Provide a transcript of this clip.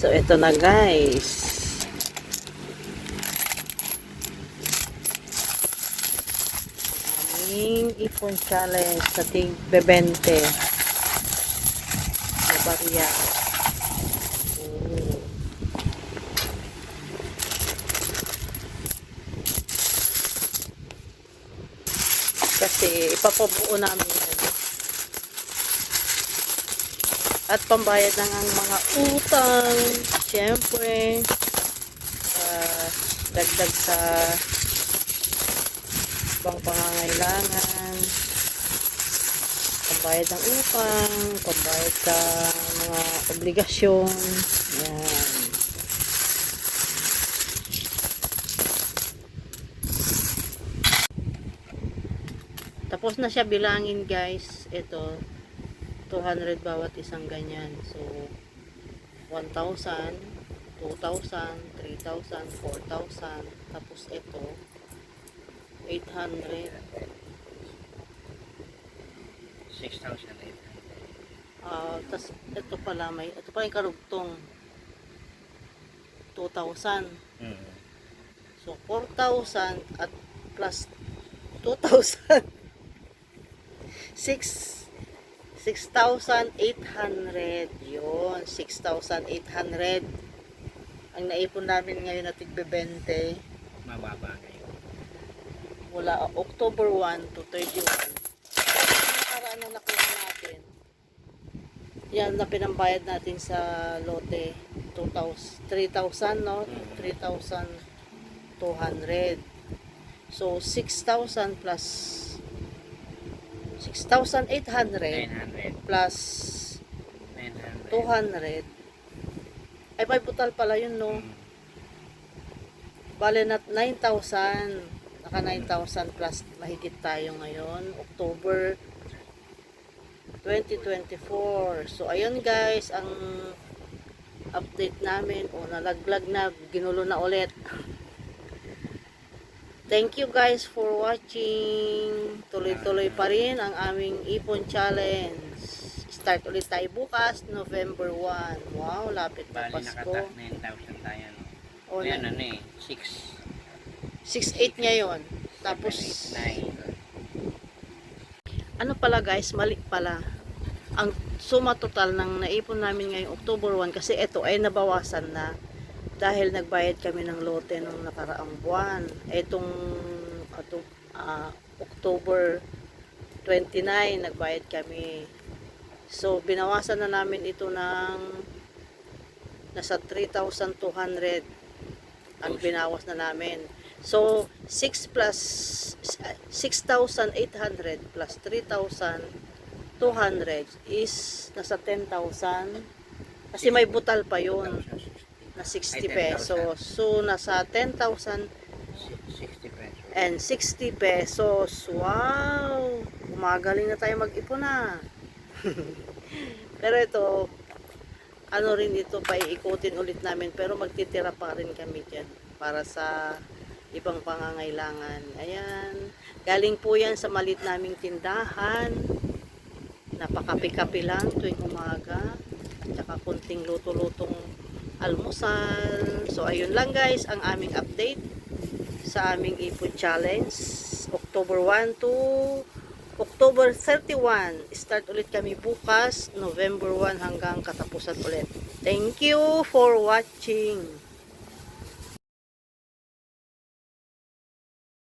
So, ito na guys. Aming ipon challenge sa tig bebente. Sa barya. Kasi ipapabuo namin yan. At pambayad ng ang mga utang. Siyempre. ah, dagdag sa ibang pangangailangan. Pambayad ng utang. Pambayad sa mga obligasyon. Yan. Tapos na siya bilangin guys. Ito. 200 bawat isang ganyan. So, 1,000, 2,000, 3,000, 4,000. Tapos ito, 800. 6,800. Ah, tas ito pala may, ito pa yung karugtong. 2,000. Mm. So, 4,000 at plus 2,000. 6 6,800. Yun, 6,800. Ang naipon namin ngayon na tigbe 20 Mababa ngayon. mula October 1 to 31. Nakaraan na nakuha natin. Yan na pinambayad natin sa lote. 2,000, 3,000 no? 3,200. So, 6,000 plus 6,800 900. plus 900. 200. Ay, may butal pala yun, no? Mm. Bale na 9,000. Naka 9,000 plus mahigit tayo ngayon. October 2024. So, ayun guys, ang update namin. O, nalaglag na. Ginulo na ulit. Thank you guys for watching. Tuloy-tuloy pa rin ang aming Ipon Challenge. Start ulit tayo bukas, November 1. Wow, lapit na Bali Pasko. nakatak 9,000 tayo. No? Na- ano eh, 6. 6-8 ngayon. Tapos, 9. ano pala guys, mali pala. Ang suma total ng naipon namin ngayong October 1 kasi ito ay nabawasan na dahil nagbayad kami ng lote nung nakaraang buwan. Itong ato, ah, October 29 nagbayad kami. So binawasan na namin ito ng nasa 3,200 ang binawas na namin. So 6 plus 6,800 plus 3,200 is nasa 10,000 kasi may butal pa yun na 60 pesos. So, nasa 10,000 60 pesos. and 60 pesos. Wow! Gumagaling na tayo mag-ipon na. Pero ito, ano rin ito, paiikutin ulit namin. Pero magtitira pa rin kami dyan para sa ibang pangangailangan. Ayan. Galing po yan sa malit naming tindahan. Napakapi-kapi lang tuwing umaga. Tsaka kunting luto-lutong almusal. So, ayun lang guys, ang aming update sa aming Ipon Challenge. October 1 to October 31. Start ulit kami bukas, November 1 hanggang katapusan ulit. Thank you for watching.